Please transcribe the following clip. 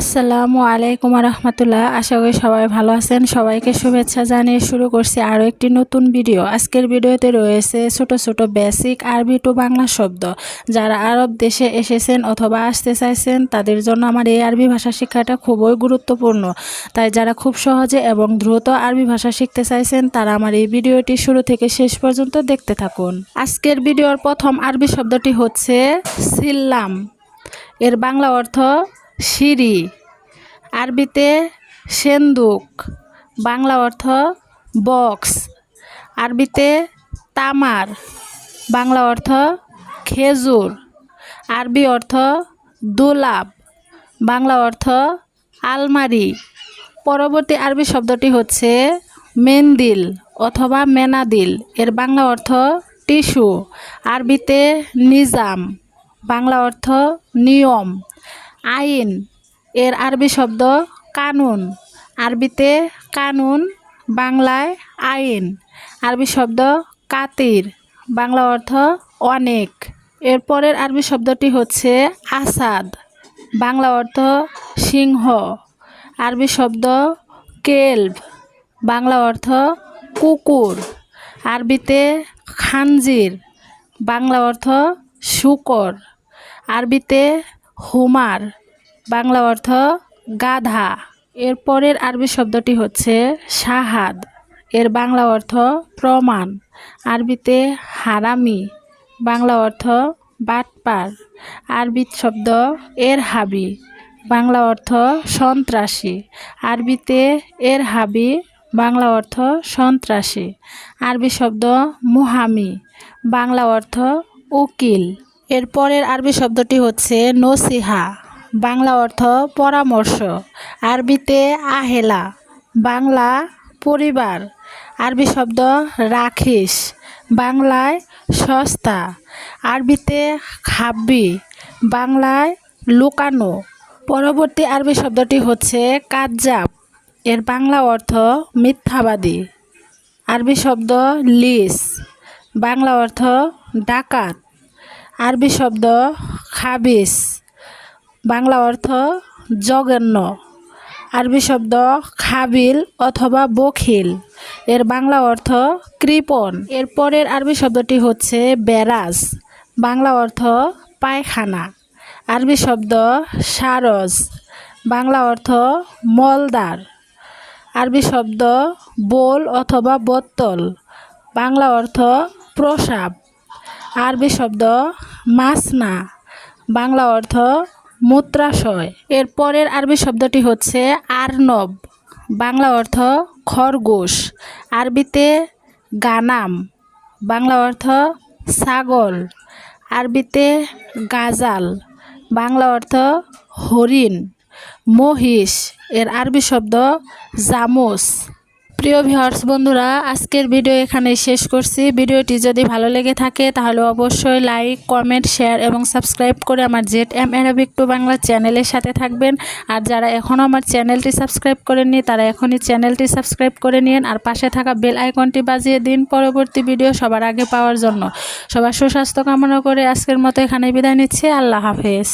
আসসালামু আলাইকুম রহমতুল্লাহ আশা করি সবাই ভালো আছেন। সবাইকে শুভেচ্ছা জানিয়ে শুরু করছি আরও একটি নতুন ভিডিও। আজকের ভিডিওতে রয়েছে ছোট ছোট বেসিক আরবি টু বাংলা শব্দ। যারা আরব দেশে এসেছেন অথবা আসতে চাইছেন, তাদের জন্য আমার এই আরবি ভাষা শিক্ষাটা খুবই গুরুত্বপূর্ণ। তাই যারা খুব সহজে এবং দ্রুত আরবি ভাষা শিখতে চাইছেন, তারা আমার এই ভিডিওটি শুরু থেকে শেষ পর্যন্ত দেখতে থাকুন। আজকের ভিডিওর প্রথম আরবি শব্দটি হচ্ছে সিল্লাম। এর বাংলা অর্থ সিঁড়ি। আরবিতে সেন্দুক, বাংলা অর্থ বক্স। আরবিতে তামার, বাংলা অর্থ খেজুর। আরবি অর্থ দোলাপ বাংলা অর্থ আলমারি। পরবর্তী আরবি শব্দটি হচ্ছে মেন্দিল অথবা মেনাদিল। এর বাংলা অর্থ টিস্যু। আরবিতে নিজাম, বাংলা অর্থ নিয়ম। আইন। এর আরবি শব্দ কানুন। আরবিতে কানুন, বাংলায় আইন। আরবি শব্দ কাতির। বাংলা অর্থ অনেক। এর পরের আরবি শব্দটি হচ্ছে আসাদ। বাংলা অর্থ সিংহ। আরবি শব্দ কেলভ বাংলা অর্থ কুকুর। আরবিতে খানজির। বাংলা অর্থ শুকর। আরবিতে হুমার, বাংলা অর্থ গাধা। এর পরের আরবি শব্দটি হচ্ছে শাহাদ। এর বাংলা অর্থ প্রমাণ। আরবিতে হারামি, বাংলা অর্থ বাটপার। আরবি শব্দ এর হাবি বাংলা অর্থ সন্ত্রাসী। আরবিতে এর হাবি বাংলা অর্থ সন্ত্রাসী। আরবি শব্দ মুহামি, বাংলা অর্থ উকিল। এর পরের আরবি শব্দটি হচ্ছে নসিহা। বাংলা অর্থ পরামর্শ। আরবিতে আহেলা। বাংলা পরিবার। আরবি শব্দ রাখিস। বাংলায় সস্তা। আরবিতে খাব্বি। বাংলায় লুকানো। পরবর্তী আরবি শব্দটি হচ্ছে কাজ্জাব। এর বাংলা অর্থ মিথ্যাবাদী। আরবি শব্দ লিস। বাংলা অর্থ ডাকাত। আরবি শব্দ খাবিস। বাংলা অর্থ জঘন্য। আরবি শব্দ খাবিল অথবা বখিল। এর বাংলা অর্থ কৃপণ। এর পরের আরবি শব্দটি হচ্ছে বেরাজ। বাংলা অর্থ পায়খানা। আরবি শব্দ সারজ। বাংলা অর্থ মলদার। আরবি শব্দ বোল অথবা বোতল বাংলা অর্থ প্রসাব। আরবি শব্দ মাসনা বাংলা অর্থ মূত্রাশয়। এর পরের আরবি শব্দটি হচ্ছে আর্নব, বাংলা অর্থ খরগোশ। আরবিতে গানাম, বাংলা অর্থ ছাগল। আরবিতে গাজাল, বাংলা অর্থ হরিণ। মহিষ, এর আরবি শব্দ জামুস। প্রিয় ভিউয়ার্স, বন্ধুরা, আজকের ভিডিও এখানে শেষ করছি। ভিডিওটি যদি ভালো লেগে থাকে, তাহলে অবশ্যই লাইক, কমেন্ট, শেয়ার এবং সাবস্ক্রাইব করে আমার Z M Arabic to Bangla চ্যানেলের সাথে থাকবেন। আর যারা এখনও আমার চ্যানেলটি সাবস্ক্রাইব করেননি, তারা এখনই চ্যানেলটি সাবস্ক্রাইব করে নিন আর পাশে থাকা বেল আইকনটি বাজিয়ে দিন পরবর্তী ভিডিও সবার আগে পাওয়ার জন্য। সবার সুস্বাস্থ্য কামনা করে আজকের মতো এখানে বিদায় নিচ্ছে। আল্লাহ হাফেজ।